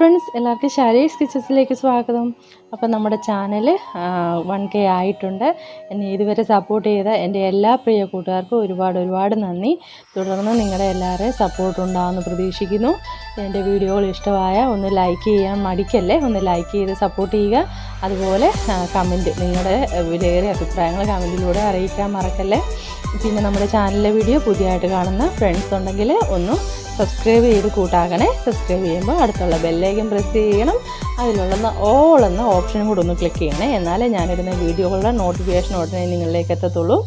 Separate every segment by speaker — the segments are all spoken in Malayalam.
Speaker 1: ഫ്രണ്ട്സ് എല്ലാവർക്കും ഷാരീസ് കിച്ചൻസിലേക്ക് സ്വാഗതം. അപ്പോൾ നമ്മുടെ ചാനൽ വൺ കെ ആയിട്ടുണ്ട്. എന്നെ ഇതുവരെ സപ്പോർട്ട് ചെയ്ത എന്റെ എല്ലാ പ്രിയ കൂട്ടുകാർക്കും ഒരുപാട് ഒരുപാട് നന്ദി. തുടർന്ന് നിങ്ങളുടെ എല്ലാവരുടെയും സപ്പോർട്ട് ഉണ്ടാകുമെന്ന് പ്രതീക്ഷിക്കുന്നു. എന്റെ വീഡിയോകൾ ഇഷ്ടമായ ഒന്ന് ലൈക്ക് ചെയ്യാൻ മടിക്കല്ലേ ഒന്ന് ലൈക്ക് ചെയ്ത് സപ്പോർട്ട് ചെയ്യുക. അതുപോലെ കമന്റ് നിങ്ങളുടെ വിലയേറിയ അഭിപ്രായങ്ങൾ കമന്റിലൂടെ അറിയിക്കാൻ മറക്കല്ലേ. പിന്നെ നമ്മുടെ ചാനലിലെ വീഡിയോ പുതിയതായിട്ട് കാണുന്ന ഫ്രണ്ട്സ് ഉണ്ടെങ്കിൽ ഒന്ന് സബ്സ്ക്രൈബ് ചെയ്ത് കൂട്ടാക്കണേ സബ്സ്ക്രൈബ് ചെയ്യുമ്പോൾ അടുത്തുള്ള ബെല്ലേക്കും പ്രസ് ചെയ്യണം. അതിലുള്ള ഓൾ എന്ന ഓപ്ഷനും കൂടെ ഒന്ന് ക്ലിക്ക് ചെയ്യണേ. എന്നാലേ ഞാനിടുന്ന വീഡിയോകളുടെ നോട്ടിഫിക്കേഷൻ ഉടനെ നിങ്ങളിലേക്ക് എത്തത്തുള്ളൂ.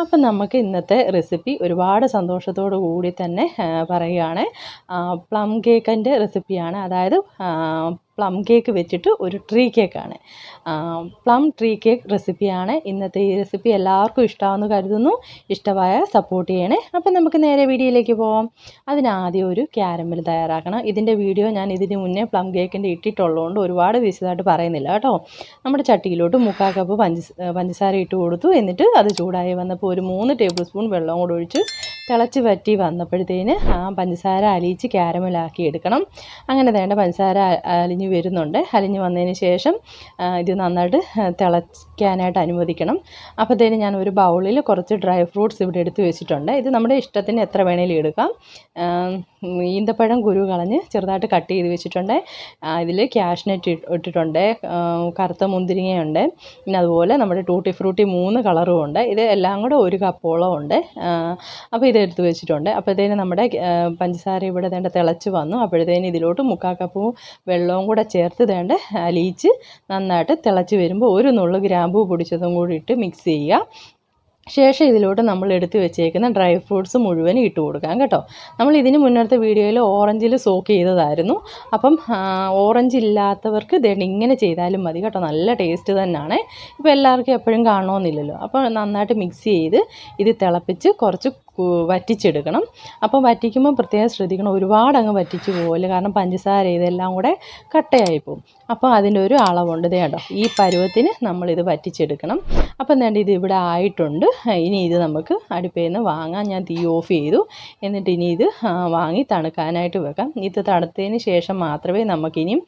Speaker 1: അപ്പം നമുക്ക് ഇന്നത്തെ റെസിപ്പി ഒരുപാട് സന്തോഷത്തോടു കൂടി തന്നെ പറയുകയാണ്. പ്ലം കേക്കിന്റെ റെസിപ്പിയാണ് അതായത് പ്ലം കേക്ക് വെച്ചിട്ട് ഒരു ട്രീ കേക്കാണ് പ്ലം ട്രീ കേക്ക് റെസിപ്പിയാണ് ഇന്നത്തെ ഈ റെസിപ്പി എല്ലാവർക്കും ഇഷ്ടമാണെന്ന് കരുതുന്നു. ഇഷ്ടമായ സപ്പോർട്ട് ചെയ്യണേ. അപ്പം നമുക്ക് നേരെ വീഡിയോയിലേക്ക് പോവാം. അതിനാദ്യം ഒരു ക്യാരമൽ തയ്യാറാക്കണം. ഇതിന്റെ വീഡിയോ ഞാൻ ഇതിന് മുന്നേ പ്ലം കേക്കിന്റെ ഇട്ടിട്ടുള്ളതുകൊണ്ട് ഒരുപാട് വിശദമായിട്ട് പറയുന്നില്ല കേട്ടോ. നമ്മുടെ ചട്ടിയിലോട്ട് മുക്കാൽ കപ്പ് പഞ്ച പഞ്ചസാര ഇട്ട് കൊടുത്തു. എന്നിട്ട് അത് ചൂടായി വന്നപ്പോൾ ഒരു മൂന്ന് ടേബിൾ സ്പൂൺ വെള്ളം കൂടെ ഒഴിച്ച് തിളച്ച് വറ്റി വന്നപ്പോഴത്തേന് ആ പഞ്ചസാര അലിയിച്ച് ക്യാരമലാക്കി എടുക്കണം. അങ്ങനെ വേണ്ട പഞ്ചസാര അലിഞ്ഞ് വരുന്നുണ്ട്. അലിഞ്ഞ് വന്നതിന് ശേഷം ആ, ഇത് നന്നായിട്ട് തിളയ്ക്കാനായിട്ട് അനുവദിക്കണം. അപ്പോഴത്തേന് ഞാൻ ഒരു ബൗളിൽ കുറച്ച് ഡ്രൈ ഫ്രൂട്ട്സ് ഇവിടെ എടുത്ത് വെച്ചിട്ടുണ്ട്. ഇത് നമ്മുടെ ഇഷ്ടത്തിന് എത്ര വേണേലും എടുക്കാം. ഈന്തപ്പഴം കുരു കളഞ്ഞ് ചെറുതായിട്ട് കട്ട് ചെയ്ത് വെച്ചിട്ടുണ്ട്. ഇതിൽ ക്യാഷ്നട്ട് ഇട്ടിട്ടുണ്ട്. കറുത്ത മുന്തിരിങ്ങയുണ്ട്. പിന്നെ അതുപോലെ നമ്മുടെ ടൂട്ടി ഫ്രൂട്ടി മൂന്ന് കളറും ഉണ്ട്. ഇത് എല്ലാം കൂടെ ഒരു കപ്പോളം ഉണ്ട്. അപ്പോൾ ഇത് എടുത്ത് വെച്ചിട്ടുണ്ട്. അപ്പോഴത്തേന് നമ്മുടെ പഞ്ചസാര ഇവിടെ തേണ്ട തിളച്ച് വന്നു. അപ്പോഴത്തേന് ഇതിലോട്ട് മുക്കാൽ കപ്പും വെള്ളവും കൂടെ ചേർത്ത് തേണ്ട അലിയിച്ച് നന്നായിട്ട് തിളച്ച് വരുമ്പോൾ ഒരു നുള്ളു ഗ്രാമ്പൂ പൊടിച്ചതും കൂടി ഇട്ട് മിക്സ് ചെയ്യുക. ശേഷം ഇതിലോട്ട് നമ്മൾ എടുത്ത് വെച്ചേക്കുന്ന ഡ്രൈ ഫ്രൂട്ട്സ് മുഴുവനും ഇട്ട് കൊടുക്കാം കേട്ടോ. നമ്മൾ ഇതിന് മുന്നത്തെ വീഡിയോയിൽ ഓറഞ്ചിൽ സോക്ക് ചെയ്തതായിരുന്നു. അപ്പം ഓറഞ്ച് ഇല്ലാത്തവർക്ക് ഇതേണ്ട ഇങ്ങനെ ചെയ്താലും മതി കേട്ടോ. നല്ല ടേസ്റ്റ് തന്നെയാണ് ഇപ്പോൾ എല്ലാവർക്കും എപ്പോഴും കാണണമെന്നില്ലല്ലോ അപ്പോൾ നന്നായിട്ട് മിക്സ് ചെയ്ത് ഇത് തിളപ്പിച്ച് കുറച്ച് വറ്റിച്ചെടുക്കണം. അപ്പം വറ്റിക്കുമ്പോൾ പ്രത്യേകം ശ്രദ്ധിക്കണം. ഒരുപാട് അങ്ങ് വറ്റിച്ച് പോകില്ല കാരണം പഞ്ചസാര ഇതെല്ലാം കൂടെ കട്ടയായി പോകും അപ്പോൾ അതിന്റെ ഒരു അളവുണ്ട്. കേട്ടോ ഈ പരുവത്തിന് നമ്മളിത് വറ്റിച്ചെടുക്കണം. അപ്പം എന്താണ്ട് ഇത് ഇവിടെ ആയിട്ടുണ്ട്. ഇനി ഇത് നമുക്ക് അടുപ്പിൽ നിന്ന് വാങ്ങാം. ഞാൻ തീ ഓഫ് ചെയ്തു. എന്നിട്ട് ഇനി ഇത് വാങ്ങി തണുക്കാനായിട്ട് വെക്കാം. ഇത് തണുത്തതിന് ശേഷം മാത്രമേ നമുക്കിനിയും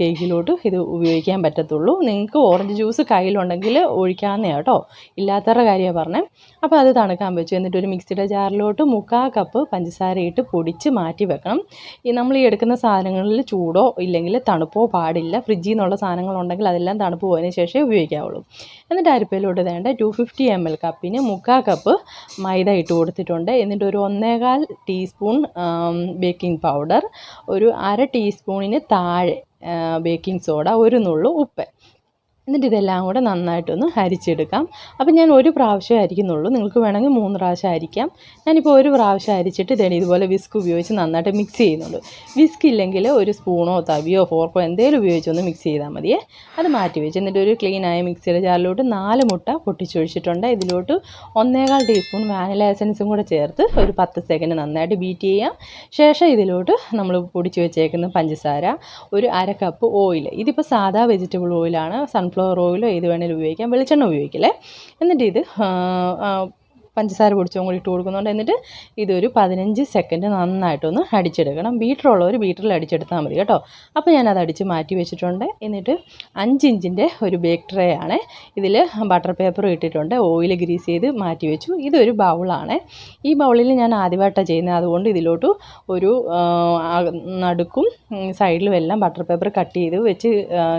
Speaker 1: കേക്കിലോട്ട് ഇത് ഉപയോഗിക്കാൻ പറ്റത്തുള്ളൂ. നിങ്ങൾക്ക് ഓറഞ്ച് ജ്യൂസ് കയ്യിലുണ്ടെങ്കിൽ ഒഴിക്കാവുന്നതാണ് കേട്ടോ. ഇല്ലാത്തവരുടെ കാര്യമാണ് പറഞ്ഞത് അപ്പോൾ അത് തണുക്കാൻ വെച്ചു. എന്നിട്ട് ഒരു മിക്സിയുടെ ജാറിലോട്ട് മുക്കാൽ കപ്പ് പഞ്ചസാര ഇട്ട് പൊടിച്ച് മാറ്റി വെക്കണം. ഈ നമ്മൾ ഈ എടുക്കുന്ന സാധനങ്ങളിൽ ചൂടോ ഇല്ലെങ്കിൽ തണുപ്പോ പാടില്ല. ഫ്രിഡ്ജിൽ നിന്നുള്ള സാധനങ്ങളുണ്ടെങ്കിൽ അതെല്ലാം തണുപ്പ് പോയതിന് ശേഷമേ ഉപയോഗിക്കാവുള്ളൂ. എന്നിട്ട് അരിപ്പയിലോട്ട് വേണ്ട. ടു ഫിഫ്റ്റി എം എൽ കപ്പിന് മുക്കാൽ കപ്പ് മൈദ ഇട്ട് കൊടുത്തിട്ടുണ്ട്. എന്നിട്ട് ഒരു ഒന്നേകാൽ ടീസ്പൂൺ ബേക്കിംഗ് പൗഡർ ഒരു അര ടീസ്പൂണിന് താഴെ ബേക്കിംഗ് സോഡ ഒരു നുള്ളു ഉപ്പ്. എന്നിട്ട് ഇതെല്ലാം കൂടെ നന്നായിട്ടൊന്ന് അരിച്ചെടുക്കാം. അപ്പം ഞാൻ ഒരു പ്രാവശ്യം അരിക്കുന്നുള്ളൂ. നിങ്ങൾക്ക് വേണമെങ്കിൽ മൂന്ന് പ്രാവശ്യം അരിക്കാം. ഞാനിപ്പോൾ ഒരു പ്രാവശ്യം അരിച്ചിട്ട് ഇതേ ഇതുപോലെ വിസ്ക് ഉപയോഗിച്ച് നന്നായിട്ട് മിക്സ് ചെയ്യുന്നുണ്ട്. വിസ്ക് ഇല്ലെങ്കിൽ ഒരു സ്പൂണോ തവിയോ ഫോർക്കോ എന്തെങ്കിലും ഉപയോഗിച്ചൊന്ന് മിക്സ് ചെയ്താൽ മതിയേ. അത് മാറ്റി വെച്ച് എന്നിട്ട് ഒരു ക്ലീനായ മിക്സിയുടെ ജാറിലോട്ട് നാല് മുട്ട പൊട്ടിച്ചൊഴിച്ചിട്ടുണ്ട്. ഇതിലോട്ട് ഒന്നേകാൽ ടീസ്പൂൺ വാനില എസൻസും കൂടെ ചേർത്ത് ഒരു പത്ത് സെക്കൻഡ് നന്നായിട്ട് ബീറ്റ് ചെയ്യാം. ശേഷം ഇതിലോട്ട് നമ്മൾ പൊടിച്ച് വെച്ചേക്കുന്ന പഞ്ചസാര ഒരു അര കപ്പ് ഓയിൽ ഇതിപ്പോൾ സാധാ വെജിറ്റബിൾ ഓയിലാണ് സൺഫ്ലവർ ഓയിലോ ഏത് വേണേലും ഉപയോഗിക്കാം. വെളിച്ചെണ്ണ ഉപയോഗിക്കില്ലേ? എന്നിട്ട് ഇത് പഞ്ചസാര പൊടിച്ചും കൂടി ഇട്ട് കൊടുക്കുന്നുണ്ട്. എന്നിട്ട് ഇതൊരു പതിനഞ്ച് സെക്കൻഡ് നന്നായിട്ടൊന്ന് അടിച്ചെടുക്കണം. ബീറ്ററുള്ളവർ ബീറ്ററിൽ അടിച്ചെടുത്താൽ മതി കേട്ടോ. അപ്പോൾ ഞാനത് അടിച്ച് മാറ്റി വെച്ചിട്ടുണ്ട്. എന്നിട്ട് അഞ്ച് ഇഞ്ചിന്റെ ഒരു ബേക്ക് ട്രേ ആണ്. ഇതിൽ ബട്ടർ പേപ്പർ ഇട്ടിട്ടുണ്ട്. ഓയിൽ ഗ്രീസ് ചെയ്ത് മാറ്റി വെച്ചു. ഇതൊരു ബൗളാണ് ഈ ബൗളിൽ ഞാൻ ആദ്യമായിട്ടാണ് ചെയ്യുന്നത്. അതുകൊണ്ട് ഇതിലോട്ട് ഒരു നടുക്കും സൈഡിലും എല്ലാം ബട്ടർ പേപ്പർ കട്ട് ചെയ്ത് വെച്ച്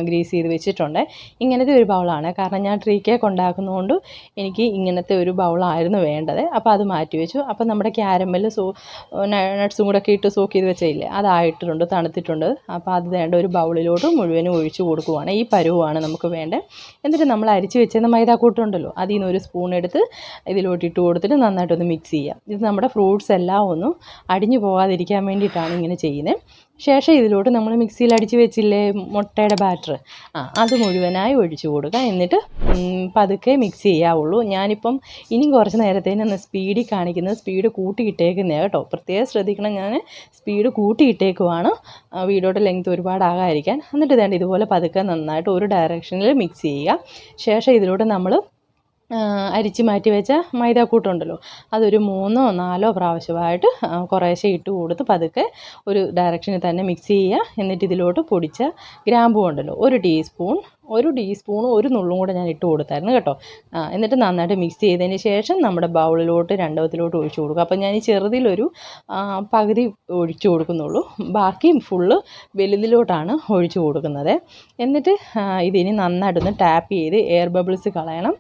Speaker 1: ഗ്രീസ് ചെയ്ത് വെച്ചിട്ടുണ്ട്. ഇങ്ങനത്തെ ഒരു ബൗളാണ് കാരണം ഞാൻ ട്രീ കേക്ക് ഉണ്ടാക്കുന്നതുകൊണ്ട് എനിക്ക് ഇങ്ങനത്തെ ഒരു ബൗളായിരുന്നു വേണ്ടത്. അപ്പോൾ അത് മാറ്റി വെച്ചു. അപ്പോൾ നമ്മുടെ ക്യാരമൽ സോ നട്ട്സും കൂടെ ഇട്ട് സോക്ക് ചെയ്ത് വെച്ചില്ലേ അതായിട്ടുണ്ട് തണുത്തിട്ടുണ്ട്. അപ്പോൾ അത് വേണ്ട ഒരു ബൗളിലോട്ട് മുഴുവനും ഒഴിച്ച് കൊടുക്കുവാണ്. ഈ പരുവാണ് നമുക്ക് വേണ്ടത്. എന്നിട്ട് നമ്മൾ അരിച്ച് വെച്ചിരുന്ന മൈദാക്കൂട്ടുണ്ടല്ലോ അതിൽ നിന്ന് ഒരു സ്പൂൺ എടുത്ത് ഇതിലോട്ട് ഇട്ട് കൊടുത്തിട്ട് നന്നായിട്ടൊന്ന് മിക്സ് ചെയ്യാം. ഇത് നമ്മുടെ ഫ്രൂട്ട്സ് എല്ലാം ഒന്നും അടിഞ്ഞു പോകാതിരിക്കാൻ വേണ്ടിയിട്ടാണ് ഇങ്ങനെ ചെയ്യുന്നത്. ശേഷം ഇതിലോട്ട് നമ്മൾ മിക്സിയിൽ അടിച്ച് വെച്ചില്ലേ മുട്ടയുടെ ബാറ്റർ ആ അത് മുഴുവനായി ഒഴിച്ചു കൊടുക്കുക എന്നിട്ട് പതുക്കെ മിക്സ് ചെയ്യാവുള്ളൂ. ഞാനിപ്പം ഇനിയും കുറച്ച് നേരത്തേന് സ്പീഡിൽ കാണിക്കുന്നത് സ്പീഡ് കൂട്ടിയിട്ടേക്കുന്നതാണ് കേട്ടോ. പ്രത്യേകം ശ്രദ്ധിക്കണം. ഞാൻ സ്പീഡ് കൂട്ടിയിട്ടേക്കുവാണ്. വീഡിയോയുടെ ലെങ്ത് ഒരുപാടാകാതിരിക്കാൻ. എന്നിട്ട് ഇതേണ്ട ഇതുപോലെ പതുക്കെ നന്നായിട്ട് ഒരു ഡയറക്ഷനിൽ മിക്സ് ചെയ്യുക. ശേഷം ഇതിലോട്ട് നമ്മൾ അരിച്ച് മാറ്റി വെച്ച മൈദാക്കൂട്ടുണ്ടല്ലോ. അതൊരു മൂന്നോ നാലോ പ്രാവശ്യമായിട്ട് കുറേശ്ശെ ഇട്ട് കൊടുത്ത് പതുക്കെ ഒരു ഡയറക്ഷനിൽ തന്നെ മിക്സ് ചെയ്യുക. എന്നിട്ട് ഇതിലോട്ട് പൊടിച്ച ഗ്രാമ്പു ഉണ്ടല്ലോ ഒരു ടീസ്പൂൺ ഒരു ടീസ്പൂണും ഒരു നുള്ളും കൂടെ ഞാൻ ഇട്ട് കൊടുത്തായിരുന്നു കേട്ടോ. എന്നിട്ട് നന്നായിട്ട് മിക്സ് ചെയ്തതിന് ശേഷം നമ്മുടെ ബൗളിലോട്ട് രണ്ടവത്തിലോട്ട് ഒഴിച്ചു കൊടുക്കും. അപ്പോൾ ഞാൻ ഈ ചെറുതിലൊരു പകുതി ഒഴിച്ചു കൊടുക്കുന്നുള്ളൂ. ബാക്കി ഫുള്ള് വലുതിലോട്ടാണ് ഒഴിച്ചു കൊടുക്കുന്നത്. എന്നിട്ട് ഇതിനി നന്നായിട്ടൊന്ന് ടാപ്പ് ചെയ്ത് എയർ ബബിൾസ് കളയണം.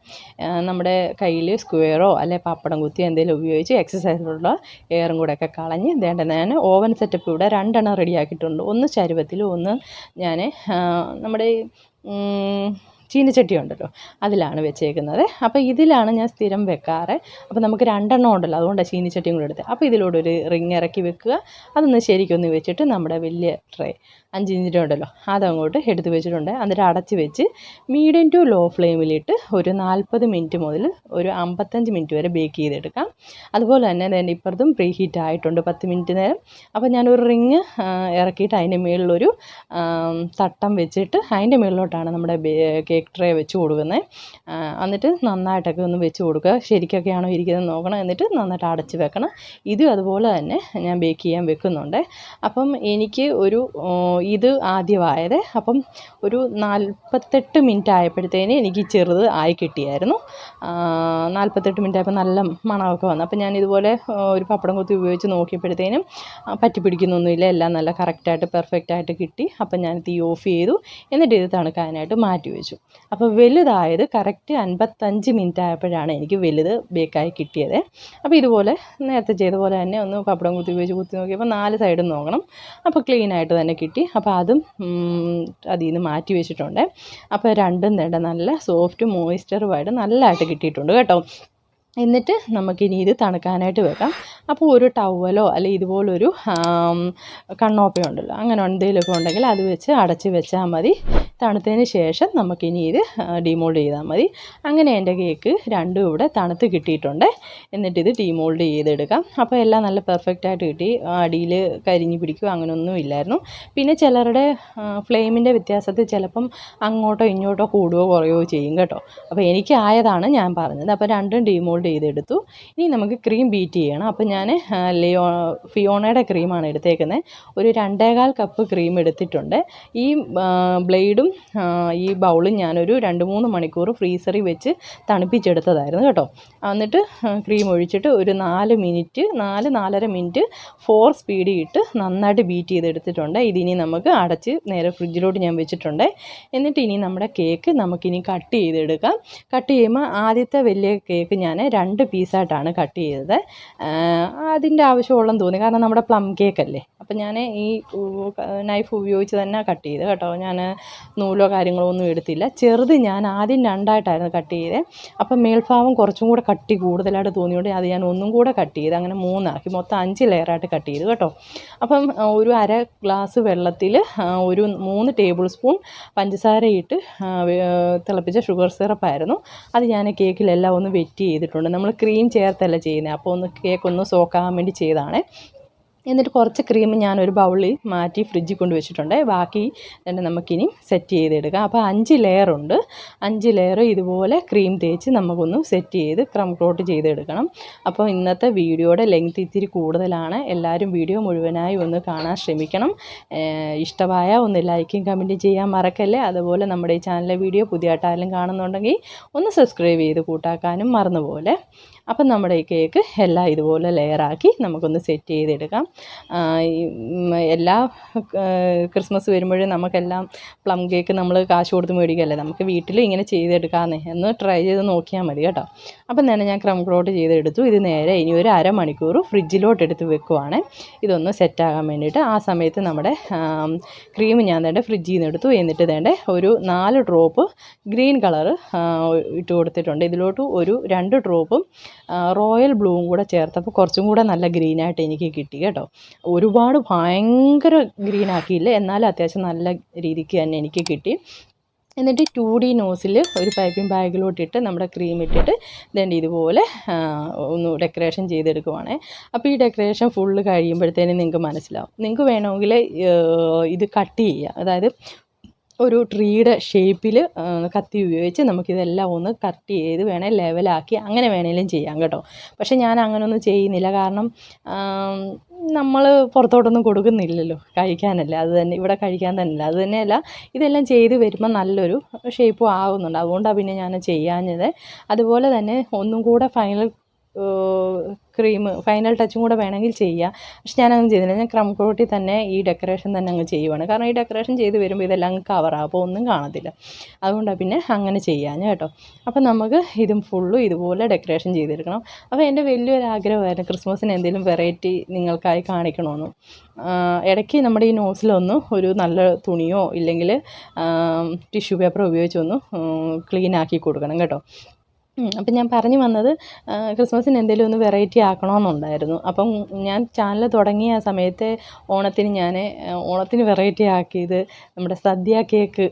Speaker 1: നമ്മുടെ കയ്യിൽ സ്ക്വയറോ അല്ലെ പപ്പടം കുത്തിയോ എന്തെങ്കിലും ഉപയോഗിച്ച് എക്സസൈസിലുള്ള എയറും കൂടെ ഒക്കെ കളഞ്ഞ് വേണ്ട ഞാൻ ഓവൻ സെറ്റപ്പ് ഇവിടെ രണ്ടെണ്ണം റെഡിയാക്കിയിട്ടുണ്ട് ഒന്ന് ചരുവത്തിലും ഒന്ന് ഞാൻ നമ്മുടെ ഈ, ഉം, ചീനച്ചട്ടി ഉണ്ടല്ലോ അതിലാണ് വെച്ചേക്കുന്നത്. അപ്പോൾ ഇതിലാണ് ഞാൻ സ്ഥിരം വെക്കാറ്. അപ്പോൾ നമുക്ക് രണ്ടെണ്ണം ഉണ്ടല്ലോ അതുകൊണ്ടാണ് ചീനിച്ചട്ടിയും കൂടെ എടുത്തത് അപ്പോൾ ഇതിലൂടെ ഒരു റിങ് ഇറക്കി വെക്കുക. അതൊന്ന് ശരിക്കൊന്ന് വെച്ചിട്ട് നമ്മുടെ വലിയ ട്രേ അഞ്ച് ഇഞ്ചിന്റെ ഉണ്ടല്ലോ അതങ്ങോട്ട് എടുത്ത് വെച്ചിട്ടുണ്ട്. എന്നിട്ട് അടച്ച് വെച്ച് മീഡിയം ടു ലോ ഫ്ലെയിമിലിട്ട് ഒരു നാൽപ്പത് മിനിറ്റ് മുതൽ ഒരു അമ്പത്തഞ്ച് മിനിറ്റ് വരെ ബേക്ക് ചെയ്തെടുക്കാം. അതുപോലെ തന്നെ അതിന്റെ ഇപ്പുറത്തും പ്രീ ഹീറ്റ് ആയിട്ടുണ്ട് പത്ത് മിനിറ്റ് നേരം. അപ്പോൾ ഞാനൊരു റിങ് ഇറക്കിയിട്ട് അതിന്റെ മുകളിലൊരു തട്ടം വെച്ചിട്ട് അതിന്റെ മുകളിലോട്ടാണ് നമ്മുടെ കേക്ക് ട്രേ വെച്ച് കൊടുക്കുന്നത് എന്നിട്ട് നന്നായിട്ടൊക്കെ ഒന്ന് വെച്ച് കൊടുക്കുക. ശരിക്കൊക്കെയാണോ ഇരിക്കുന്നത് നോക്കണം എന്നിട്ട് നന്നായിട്ട് അടച്ച് വെക്കണം. ഇതും അതുപോലെ തന്നെ ഞാൻ ബേക്ക് ചെയ്യാൻ വെക്കുന്നുണ്ട്. അപ്പം എനിക്ക് ഒരു ഇത് ആദ്യമായത്. അപ്പം ഒരു നാൽപ്പത്തെട്ട് മിനിറ്റ് ആയപ്പോഴത്തേന് എനിക്ക് ചെറുത് ആയി കിട്ടിയായിരുന്നു. നാൽപ്പത്തെട്ട് മിനിറ്റ് ആയപ്പോൾ നല്ല മണമൊക്കെ വന്നു. അപ്പം ഞാൻ ഇതുപോലെ ഒരു പപ്പടം കൊത്തി ഉപയോഗിച്ച് നോക്കിയപ്പോഴത്തേനും പറ്റി പിടിക്കുന്നൊന്നുമില്ല. എല്ലാം നല്ല കറക്റ്റായിട്ട് പെർഫെക്റ്റായിട്ട് കിട്ടി. അപ്പം ഞാൻ തീ ഓഫ് ചെയ്തു. എന്നിട്ട് ഇത് തണുക്കാനായിട്ട് മാറ്റി വെച്ചു. അപ്പോൾ വലുതായത് കറക്റ്റ് അൻപത്തഞ്ച് മിനിറ്റ് ആയപ്പോഴാണ് എനിക്ക് വലുത് ബേക്കായി കിട്ടിയത്. അപ്പോൾ ഇതുപോലെ നേരത്തെ ചെയ്ത പോലെ തന്നെ ഒന്ന് പപ്പടം കുത്തി ഉപയോഗിച്ച് കുത്തി നോക്കിയപ്പോൾ നാല് സൈഡും നോക്കണം. അപ്പോൾ ക്ലീൻ ആയിട്ട് തന്നെ കിട്ടി. അപ്പോൾ അതും അതിൽ നിന്ന് മാറ്റി വെച്ചിട്ടുണ്ട്. അപ്പോൾ രണ്ടും തേണ്ട നല്ല സോഫ്റ്റ് മോയ്സ്ചറുമായിട്ട് നല്ലതായിട്ട് കിട്ടിയിട്ടുണ്ട് കേട്ടോ. എന്നിട്ട് നമുക്കിനി ഇത് തണുക്കാനായിട്ട് വെക്കാം. അപ്പോൾ ഒരു ടവലോ അല്ലെ ഇതുപോലൊരു കണ്ണോപ്പയോ ഉണ്ടല്ലോ അങ്ങനെ എന്തെങ്കിലുമൊക്കെ ഉണ്ടെങ്കിൽ അത് വെച്ച് അടച്ച് വെച്ചാൽ മതി. തണുത്തതിന് ശേഷം നമുക്കിനി ഇത് ഡിമോൾഡ് ചെയ്താൽ മതി. അങ്ങനെ എന്റെ കേക്ക് രണ്ടും ഇവിടെ തണുത്ത് കിട്ടിയിട്ടുണ്ട്. എന്നിട്ടിത് ഡിമോൾഡ് ചെയ്തെടുക്കാം. അപ്പോൾ എല്ലാം നല്ല പെർഫെക്റ്റ് ആയിട്ട് കിട്ടി. അടിയിൽ കരിഞ്ഞു പിടിക്കുക അങ്ങനെയൊന്നും ഇല്ലായിരുന്നു. പിന്നെ ചിലരുടെ ഫ്ലെയിമിന്റെ വ്യത്യാസത്തിൽ ചിലപ്പം അങ്ങോട്ടോ ഇങ്ങോട്ടോ കൂടുകയോ കുറയുകയോ ചെയ്യും കേട്ടോ. അപ്പോൾ എനിക്ക് ആയതാണ് ഞാൻ പറഞ്ഞത്. അപ്പോൾ രണ്ടും ഡിമോൾഡ് ചെയ്തെടുത്തു. ഇനി നമുക്ക് ക്രീം ബീറ്റ് ചെയ്യണം. അപ്പോൾ ഞാൻ ലിയോ ഫിയോണയുടെ ക്രീമാണ് എടുത്തേക്കുന്നത്. ഒരു രണ്ടേകാൽ കപ്പ് ക്രീം എടുത്തിട്ടുണ്ട്. ഈ ബ്ലേഡും ഈ ബൗളും ഞാനൊരു രണ്ട് മൂന്ന് മണിക്കൂർ ഫ്രീസറിൽ വെച്ച് തണുപ്പിച്ചെടുത്തതായിരുന്നു കേട്ടോ. എന്നിട്ട് ക്രീം ഒഴിച്ചിട്ട് ഒരു നാല് മിനിറ്റ് നാല് നാലര മിനിറ്റ് ഫോർ സ്പീഡിൽ ഇട്ട് നന്നായിട്ട് ബീറ്റ് ചെയ്തെടുത്തിട്ടുണ്ട്. ഇതിനി നമുക്ക് അടച്ച് നേരെ ഫ്രിഡ്ജിലോട്ട് ഞാൻ വെച്ചിട്ടുണ്ട്. എന്നിട്ട് ഇനി നമ്മുടെ കേക്ക് നമുക്കിനി കട്ട് ചെയ്തെടുക്കാം. കട്ട് ചെയ്യുമ്പോൾ ആദ്യത്തെ വലിയ കേക്ക് ഞാൻ രണ്ട് പീസായിട്ടാണ് കട്ട് ചെയ്തത്. അതിന്റെ ആവശ്യമുള്ളെന്ന് തോന്നി. കാരണം നമ്മുടെ പ്ലം കേക്കല്ലേ. അപ്പം ഞാൻ ഈ നൈഫ് ഉപയോഗിച്ച് തന്നെ കട്ട് ചെയ്ത് കേട്ടോ. ഞാൻ നൂലോ കാര്യങ്ങളോ ഒന്നും എടുത്തില്ല. ചെറുത് ഞാൻ ആദ്യം രണ്ടായിട്ടായിരുന്നു കട്ട് ചെയ്തത് അപ്പം മേൽഭാഗം കുറച്ചും കൂടെ കട്ടി കൂടുതലായിട്ട് തോന്നിയോണ്ട് അത് ഞാൻ ഒന്നും കൂടെ കട്ട് ചെയ്ത് അങ്ങനെ മൂന്നാക്കി. മൊത്തം അഞ്ച് ലെയറായിട്ട് കട്ട് ചെയ്തു കേട്ടോ. അപ്പം ഒരു അര ഗ്ലാസ് വെള്ളത്തിൽ ഒരു മൂന്ന് ടേബിൾ സ്പൂൺ പഞ്ചസാര ഇട്ട് തിളപ്പിച്ച ഷുഗർ സിറപ്പായിരുന്നു അത് ഞാൻ കേക്കിലെല്ലാം ഒന്ന് വെറ്റ് ചെയ്തിട്ടുണ്ട്. നമ്മൾ ക്രീം ചേർത്തല്ല ചെയ്യുന്നത് അപ്പോൾ ഒന്ന് കേക്ക് ഒന്ന് സോക്കാൻ വേണ്ടി ചെയ്തതാണ്. എന്നിട്ട് കുറച്ച് ക്രീം ഞാനൊരു ബൗളിൽ മാറ്റി ഫ്രിഡ്ജിൽ കൊണ്ട് വെച്ചിട്ടുണ്ട്. ബാക്കി തന്നെ നമുക്കിനി സെറ്റ് ചെയ്തെടുക്കാം. അപ്പോൾ അഞ്ച് ലെയർ ഉണ്ട്. അഞ്ച് ലെയർ ഇതുപോലെ ക്രീം തേച്ച് നമുക്കൊന്ന് സെറ്റ് ചെയ്ത് ക്രം കോട്ട് ചെയ്തെടുക്കണം. അപ്പോൾ ഇന്നത്തെ വീഡിയോയുടെ ലെങ്ത് ഇത്തിരി കൂടുതലാണ്. എല്ലാവരും വീഡിയോ മുഴുവനായി ഒന്ന് കാണാൻ ശ്രമിക്കണം. ഇഷ്ടമായ ഒന്ന് ലൈക്കും കമന്റും ചെയ്യാൻ മറക്കല്ലേ? അതുപോലെ നമ്മുടെ ഈ ചാനലിലെ വീഡിയോ പുതിയതായിട്ടായാലും കാണുന്നുണ്ടെങ്കിൽ ഒന്ന് സബ്സ്ക്രൈബ് ചെയ്ത് കൂട്ടാക്കാനും മറന്നുപോലെ അപ്പം നമ്മുടെ ഈ കേക്ക് എല്ലാം ഇതുപോലെ ലെയറാക്കി നമുക്കൊന്ന് സെറ്റ് ചെയ്തെടുക്കാം. എല്ലാ ക്രിസ്മസ് വരുമ്പോഴും നമുക്കെല്ലാം പ്ലം കേക്ക് നമ്മൾ കാശ് കൊടുത്ത് മേടിക്കല്ലേ നമുക്ക് വീട്ടിൽ ഇങ്ങനെ ചെയ്തെടുക്കാമെന്നേ. എന്ന് ട്രൈ ചെയ്ത് നോക്കിയാൽ മതി കേട്ടോ. അപ്പം തന്നെ ഞാൻ ക്രം ക്രോട്ട് ചെയ്തെടുത്തു. ഇത് നേരെ ഇനി ഒരു അരമണിക്കൂർ ഫ്രിഡ്ജിലോട്ട് എടുത്ത് വെക്കുവാണ്. ഇതൊന്ന് സെറ്റാകാൻ വേണ്ടിയിട്ട് ആ സമയത്ത് നമ്മുടെ ക്രീം ഞാൻ വേണ്ട ഫ്രിഡ്ജിൽ നിന്ന് എടുത്തു. എന്നിട്ട് വേണ്ട ഒരു നാല് ഡ്രോപ്പ് ഗ്രീൻ കളറ് ഇട്ട് കൊടുത്തിട്ടുണ്ട്. ഇതിലോട്ട് ഒരു രണ്ട് ഡ്രോപ്പും റോയൽ ബ്ലൂവും കൂടെ ചേർത്തപ്പോൾ കുറച്ചും കൂടെ നല്ല ഗ്രീനായിട്ട് എനിക്ക് കിട്ടി കേട്ടോ. ഒരുപാട് ഭയങ്കര ഗ്രീനാക്കിയില്ല. എന്നാലും അത്യാവശ്യം നല്ല രീതിക്ക് തന്നെ എനിക്ക് കിട്ടി. എന്നിട്ട് ടു ഡി നോസിൽ ഒരു പൈപ്പിംഗ് ബാഗിലോട്ടിട്ട് നമ്മുടെ ക്രീം ഇട്ടിട്ട് ദണ്ട് ഇതുപോലെ ഒന്ന് ഡെക്കറേഷൻ ചെയ്തെടുക്കുവാണേ. അപ്പോൾ ഈ ഡെക്കറേഷൻ ഫുള്ള് കഴിയുമ്പോഴത്തേനും നിങ്ങൾക്ക് മനസ്സിലാവും. നിങ്ങൾക്ക് വേണമെങ്കിൽ ഇത് കട്ട് ചെയ്യുക അതായത് ഒരു ട്രീയുടെ ഷേപ്പിൽ കത്തി ഉപയോഗിച്ച് നമുക്കിതെല്ലാം ഒന്ന് കട്ട് ചെയ്ത് വേണേൽ ലെവലാക്കി അങ്ങനെ വേണേലും ചെയ്യാം കേട്ടോ. പക്ഷേ ഞാൻ അങ്ങനെയൊന്നും ചെയ്യുന്നില്ല. കാരണം നമ്മൾ പുറത്തോട്ടൊന്നും കൊടുക്കുന്നില്ലല്ലോ. കഴിക്കാനല്ല. അത് തന്നെ ഇവിടെ കഴിക്കാൻ തന്നെയല്ല അത് തന്നെയല്ല ഇതെല്ലാം ചെയ്ത് വരുമ്പോൾ നല്ലൊരു ഷേപ്പും ആകുന്നുണ്ട് അതുകൊണ്ടാണ് പിന്നെ ഞാൻ ചെയ്യാഞ്ഞത്. അതുപോലെ തന്നെ ഒന്നും കൂടെ ഫൈനൽ ക്രീം ഫൈനൽ ടച്ചും കൂടെ വേണമെങ്കിൽ ചെയ്യാം. പക്ഷെ ഞാൻ അങ്ങനെ ചെയ്തില്ല. ഞാൻ ക്രം കോട്ടി തന്നെ ഈ ഡെക്കറേഷൻ തന്നെ അങ്ങ് ചെയ്യുവാണ്. കാരണം ഈ ഡെക്കറേഷൻ ചെയ്ത് വരുമ്പോൾ ഇതെല്ലാം അങ്ങ് കവറാകും അപ്പോൾ ഒന്നും കാണത്തില്ല. അതുകൊണ്ടാണ് പിന്നെ അങ്ങനെ ചെയ്യാഞ്ഞ കേട്ടോ. അപ്പോൾ നമുക്ക് ഇതും ഫുള്ളും ഇതുപോലെ ഡെക്കറേഷൻ ചെയ്തെടുക്കണം. അപ്പോൾ എന്റെ വലിയൊരു ആഗ്രഹമായിരുന്നു ക്രിസ്മസിന് എന്തെങ്കിലും വെറൈറ്റി നിങ്ങൾക്കായി കാണിക്കണമെന്ന് ഇടയ്ക്ക് നമ്മുടെ ഈ നോസിലൊന്ന് ഒരു നല്ല തുണിയോ ഇല്ലെങ്കിൽ ടിഷ്യൂ പേപ്പർ ഉപയോഗിച്ചൊന്ന് ക്ലീൻ ആക്കി കൊടുക്കണം കേട്ടോ. അപ്പം ഞാൻ പറഞ്ഞു വന്നത് ക്രിസ്മസിന് എന്തെങ്കിലും ഒന്ന് വെറൈറ്റി ആക്കണമെന്നുണ്ടായിരുന്നു അപ്പം ഞാൻ ചാനൽ തുടങ്ങിയ ആ സമയത്തെ ഓണത്തിന് ഞാൻ ഓണത്തിന് വെറൈറ്റി ആക്കിയത് നമ്മുടെ സദ്യ കേക്ക്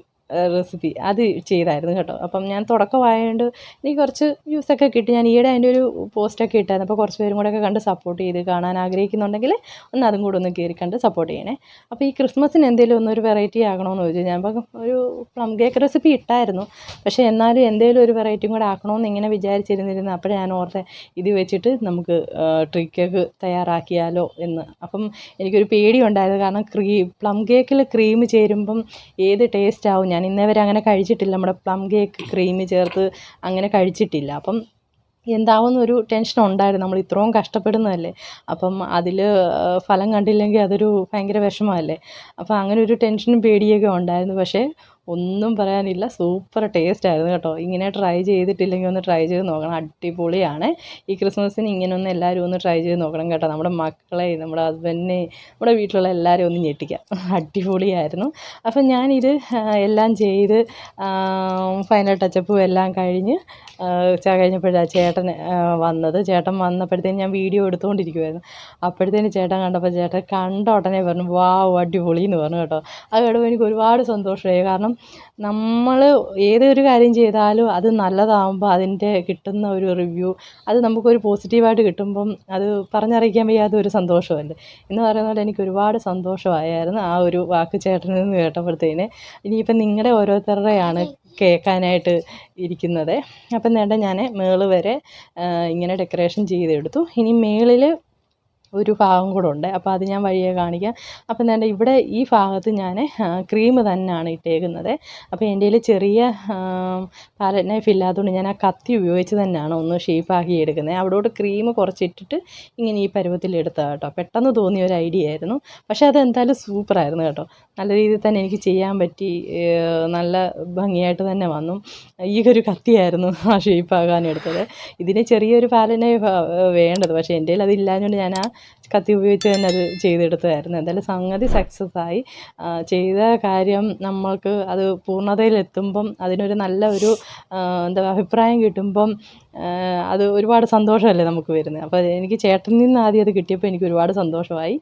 Speaker 1: റെസിപ്പി അത് ചെയ്തായിരുന്നു കേട്ടോ. അപ്പം ഞാൻ തുടക്കമായതുകൊണ്ട് എനിക്ക് കുറച്ച് വ്യൂസൊക്കെ കിട്ടി. ഞാൻ ഈയിടെ അതിന്റെ ഒരു പോസ്റ്റൊക്കെ ഇട്ടായിരുന്നു. അപ്പോൾ കുറച്ച് പേരും കൂടെയൊക്കെ കണ്ട് സപ്പോർട്ട് ചെയ്ത് കാണാൻ ആഗ്രഹിക്കുന്നുണ്ടെങ്കിൽ ഒന്ന് അതും കൂടെ ഒന്ന് കയറി കണ്ട് സപ്പോർട്ട് ചെയ്യണേ. അപ്പോൾ ഈ ക്രിസ്മസിന് എന്തെങ്കിലും ഒന്നൊരു വെറൈറ്റി ആകണമെന്ന് ചോദിച്ചു. ഞാൻ അപ്പം ഒരു പ്ലം കേക്ക് റെസിപ്പി ഇട്ടായിരുന്നു. പക്ഷേ എന്നാലും എന്തെങ്കിലും ഒരു വെറൈറ്റിയും കൂടെ ആക്കണമെന്ന് ഇങ്ങനെ വിചാരിച്ചിരുന്നിരുന്നു. അപ്പോൾ ഞാൻ ഓർത്തെ ഇത് വെച്ചിട്ട് നമുക്ക് ട്രീ കേക്ക് തയ്യാറാക്കിയാലോ എന്ന്. അപ്പം എനിക്കൊരു പേടി ഉണ്ടായിരുന്നു കാരണം ക്രീം പ്ലം കേക്കിൽ ക്രീം ചേരുമ്പം ഏത് ടേസ്റ്റ് ആവും ഞാൻ ഇന്നേ വരെ അങ്ങനെ കഴിച്ചിട്ടില്ല. നമ്മുടെ പ്ലം കേക്ക് ക്രീം ചേർത്ത് അങ്ങനെ കഴിച്ചിട്ടില്ല. അപ്പം എന്താവുമെന്നൊരു ടെൻഷൻ ഉണ്ടായിരുന്നു. നമ്മൾ ഇത്രയും കഷ്ടപ്പെടുന്നതല്ലേ? അപ്പം അതിൽ ഫലം കണ്ടില്ലെങ്കിൽ അതൊരു ഭയങ്കര വിഷമമല്ലേ? അപ്പം അങ്ങനെ ഒരു ടെൻഷനും പേടിയൊക്കെ ഉണ്ടായിരുന്നു. പക്ഷേ ഒന്നും പറയാനില്ല. സൂപ്പർ ടേസ്റ്റ് ആയിരുന്നു കേട്ടോ. ഇങ്ങനെ ട്രൈ ചെയ്തിട്ടില്ലെങ്കിൽ ഒന്ന് ട്രൈ ചെയ്ത് നോക്കണം. അടിപൊളിയാണ്. ഈ ക്രിസ്മസിന് ഇങ്ങനെ ഒന്ന് എല്ലാവരും ഒന്ന് ട്രൈ ചെയ്ത് നോക്കണം കേട്ടോ. നമ്മുടെ മക്കളെ നമ്മുടെ ഹസ്ബൻഡിനെ നമ്മുടെ വീട്ടിലുള്ള എല്ലാവരും ഒന്ന് ഞെട്ടിക്കാം. അടിപൊളിയായിരുന്നു. അപ്പം ഞാനിത് എല്ലാം ചെയ്ത് ഫൈനൽ ടച്ചപ്പും എല്ലാം കഴിഞ്ഞ് കഴിഞ്ഞപ്പോഴാണ് ചേട്ടൻ വന്നത്. ചേട്ടൻ വന്നപ്പോഴത്തേന് ഞാൻ വീഡിയോ എടുത്തുകൊണ്ടിരിക്കുമായിരുന്നു അപ്പോഴത്തേന് ചേട്ടൻ കണ്ടപ്പോൾ ചേട്ടൻ കണ്ട ഉടനെ പറഞ്ഞു വാവ് അടിപൊളി എന്ന് പറഞ്ഞു കേട്ടോ. അത് കേട്ടപ്പോൾ എനിക്ക് ഒരുപാട് സന്തോഷമായി. കാരണം നമ്മൾ ഏതൊരു കാര്യം ചെയ്താലും അത് നല്ലതാകുമ്പോൾ അതിന്റെ കിട്ടുന്ന ഒരു റിവ്യൂ അത് നമുക്കൊരു പോസിറ്റീവായിട്ട് കിട്ടുമ്പം അത് പറഞ്ഞറിയിക്കാൻ വയ്യാത്ത ഒരു സന്തോഷമുണ്ട് എന്ന് പറയുന്ന പോലെ എനിക്ക് ഒരുപാട് സന്തോഷമായിരുന്നു ആ ഒരു വാക്ക് ചേട്ടനിൽ നിന്ന് കേട്ടപ്പോഴത്തേന്. ഇനിയിപ്പം നിങ്ങളുടെ ഓരോരുത്തരുടെയാണ് കേൾക്കാനായിട്ട് ഇരിക്കുന്നത്. അപ്പം നേട്ടം ഞാൻ മേൾ വരെ ഇങ്ങനെ ഡെക്കറേഷൻ ചെയ്തെടുത്തു. ഇനി മേളിൽ ഒരു ഭാഗം കൂടെ ഉണ്ട്. അപ്പോൾ അത് ഞാൻ വഴിയെ കാണിക്കാം. അപ്പം വേണ്ട ഇവിടെ ഈ ഭാഗത്ത് ഞാൻ ക്രീം തന്നെയാണ് ഇട്ടേക്കുന്നത്. അപ്പോൾ എന്റെ കയ്യിൽ ചെറിയ പാലറ്റ് നൈഫ് ഇല്ലാത്തതുകൊണ്ട് ഞാൻ ആ കത്തി ഉപയോഗിച്ച് തന്നെയാണ് ഒന്ന് ഷേപ്പാക്കി എടുക്കുന്നത്. അവിടോട്ട് ക്രീം കുറച്ചിട്ടിട്ട് ഇങ്ങനെ ഈ പരുവത്തിൽ എടുത്തതാണ് കേട്ടോ. പെട്ടെന്ന് തോന്നിയ ഒരു ഐഡിയ ആയിരുന്നു. പക്ഷേ അത് എന്തായാലും സൂപ്പറായിരുന്നു കേട്ടോ. നല്ല രീതിയിൽ തന്നെ എനിക്ക് ചെയ്യാൻ പറ്റി നല്ല ഭംഗിയായിട്ട് തന്നെ വന്നു. ഈ ഒരു കത്തിയായിരുന്നു ആ ഷേപ്പാകാൻ എടുത്തത്. ഇതിന് ചെറിയൊരു പാലറ്റ് നൈഫ് വേണ്ടത്. പക്ഷേ എന്റെ കയ്യിൽ അതില്ലാഞ്ഞുകൊണ്ട് ഞാൻ ആ കത്തി ഉപയോഗിച്ച് തന്നെ അത് ചെയ്തെടുത്തതായിരുന്നു. എന്തായാലും സംഗതി സക്സസ് ആയി. ചെയ്ത കാര്യം നമ്മൾക്ക് അത് പൂർണതയിലെത്തുമ്പം അതിനൊരു നല്ല ഒരു എന്താ അഭിപ്രായം കിട്ടുമ്പം അത് ഒരുപാട് സന്തോഷമല്ലേ നമുക്ക് വരുന്നത്? അപ്പോൾ എനിക്ക് ചേട്ടനിൽ നിന്ന് ആദ്യം അത് കിട്ടിയപ്പോൾ എനിക്ക് ഒരുപാട് സന്തോഷമായി.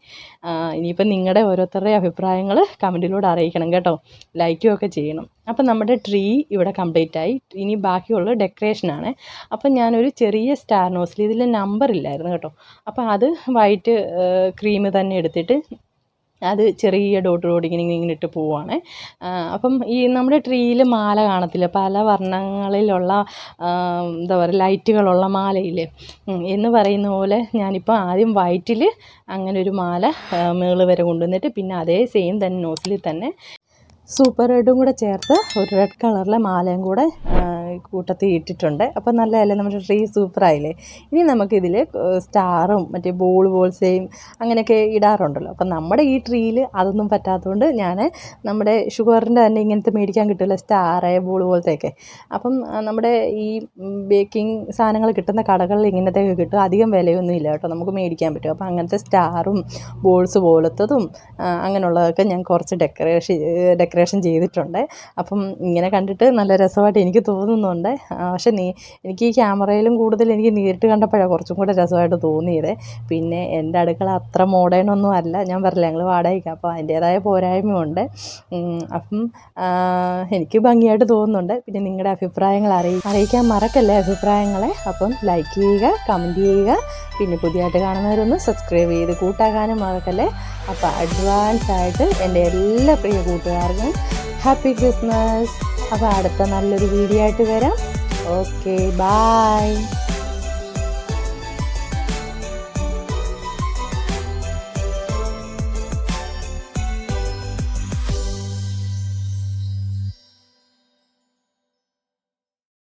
Speaker 1: ഇനിയിപ്പം നിങ്ങളുടെ ഓരോരുത്തരുടെ അഭിപ്രായങ്ങൾ കമന്റിലൂടെ അറിയിക്കണം കേട്ടോ. ലൈക്കും ഒക്കെ ചെയ്യണം. അപ്പം നമ്മുടെ ട്രീ ഇവിടെ കംപ്ലീറ്റ് ആയി ഇനി ബാക്കിയുള്ള ഡെക്കറേഷനാണ് അപ്പം ഞാനൊരു ചെറിയ സ്റ്റാർ നോസിൽ. ഇതിൽ നമ്പർ ഇല്ലായിരുന്നു കേട്ടോ. അപ്പോൾ അത് വൈറ്റ് ക്രീം തന്നെ എടുത്തിട്ട് അത് ചെറിയ ഡോട്ട് ഡോട്ട് ഇങ്ങനെ ഇങ്ങനെ ഇട്ട് പോവുകയാണ് അപ്പം ഈ നമ്മുടെ ട്രീയിൽ മാല കാണത്തില്ല? പല വർണങ്ങളിലുള്ള എന്താ പറയുക ലൈറ്റുകളുള്ള മാലയില്ലേ? എന്ന് പറയുന്ന പോലെ ഞാനിപ്പോൾ ആദ്യം വൈറ്റിൽ അങ്ങനെ ഒരു മാല മേൾ വരെ കൊണ്ടുവന്നിട്ട് പിന്നെ അതേ സെയിം തന്നെ നോസിൽ തന്നെ സൂപ്പർ റെഡും കൂടെ ചേർത്ത് ഒരു റെഡ് കളറിലെ മാലയും കൂടെ കൂട്ടത്തിൽ ഇട്ടിട്ടുണ്ട്. അപ്പോൾ നല്ലതല്ലേ? നമ്മുടെ ട്രീ സൂപ്പറായില്ലേ? ഇനി നമുക്കിതിൽ സ്റ്റാറും മറ്റേ ബോൾ ബോൾസേയും അങ്ങനെയൊക്കെ ഇടാറുണ്ടല്ലോ. അപ്പം നമ്മുടെ ഈ ട്രീയിൽ അതൊന്നും പറ്റാത്തതുകൊണ്ട് ഞാൻ നമ്മുടെ ഷുഗറിന്റെ തന്നെ ഇങ്ങനത്തെ മേടിക്കാൻ കിട്ടില്ല സ്റ്റാറ് ബോൾ പോലത്തെയൊക്കെ അപ്പം നമ്മുടെ ഈ ബേക്കിംഗ് സാധനങ്ങൾ കിട്ടുന്ന കടകളിൽ ഇങ്ങനത്തെയൊക്കെ കിട്ടും. അധികം വിലയൊന്നും ഇല്ല കേട്ടോ നമുക്ക് മേടിക്കാൻ പറ്റും. അപ്പോൾ അങ്ങനത്തെ സ്റ്റാറും ബോൾസ് പോലത്തതും അങ്ങനെയുള്ളതൊക്കെ ഞാൻ കുറച്ച് ഡെക്കറേഷൻ ഡെക്കറേഷൻ ചെയ്തിട്ടുണ്ട്. അപ്പം ഇങ്ങനെ കണ്ടിട്ട് നല്ല രസമായിട്ട് എനിക്ക് തോന്നുന്നു. തോന്നുന്നുണ്ട്. പക്ഷേ നീ എനിക്ക് ഈ ക്യാമറയിലും കൂടുതൽ എനിക്ക് നേരിട്ട് കണ്ടപ്പോഴാണ് കുറച്ചും കൂടെ രസമായിട്ട് തോന്നിയത്. പിന്നെ എന്റെ അടുക്കള അത്ര മോഡേൺ ഒന്നും അല്ല. ഞാൻ പറഞ്ഞില്ല ഞങ്ങൾ വാടകയ്ക്ക്. അപ്പോൾ അതിന്റേതായ പോരായ്മയുണ്ട്. അപ്പം എനിക്ക് ഭംഗിയായിട്ട് തോന്നുന്നുണ്ട്. പിന്നെ നിങ്ങളുടെ അഭിപ്രായങ്ങൾ അറിയി അറിയിക്കാൻ മറക്കല്ലേ അഭിപ്രായങ്ങളെ? അപ്പം ലൈക്ക് ചെയ്യുക കമന്റ് ചെയ്യുക. പിന്നെ പുതിയതായിട്ട് കാണുന്നവരൊന്ന് സബ്സ്ക്രൈബ് ചെയ്ത് കൂട്ടാക്കാനും മറക്കല്ലേ? അപ്പോൾ അഡ്വാൻസ് ആയിട്ട് എന്റെ എല്ലാ പ്രിയ കൂട്ടുകാർക്കും ഹാപ്പി ക്രിസ്മസ് അപ്പോൾ അടുത്ത നല്ലൊരു വീഡിയോ ആയിട്ട് വരാം. Okay bye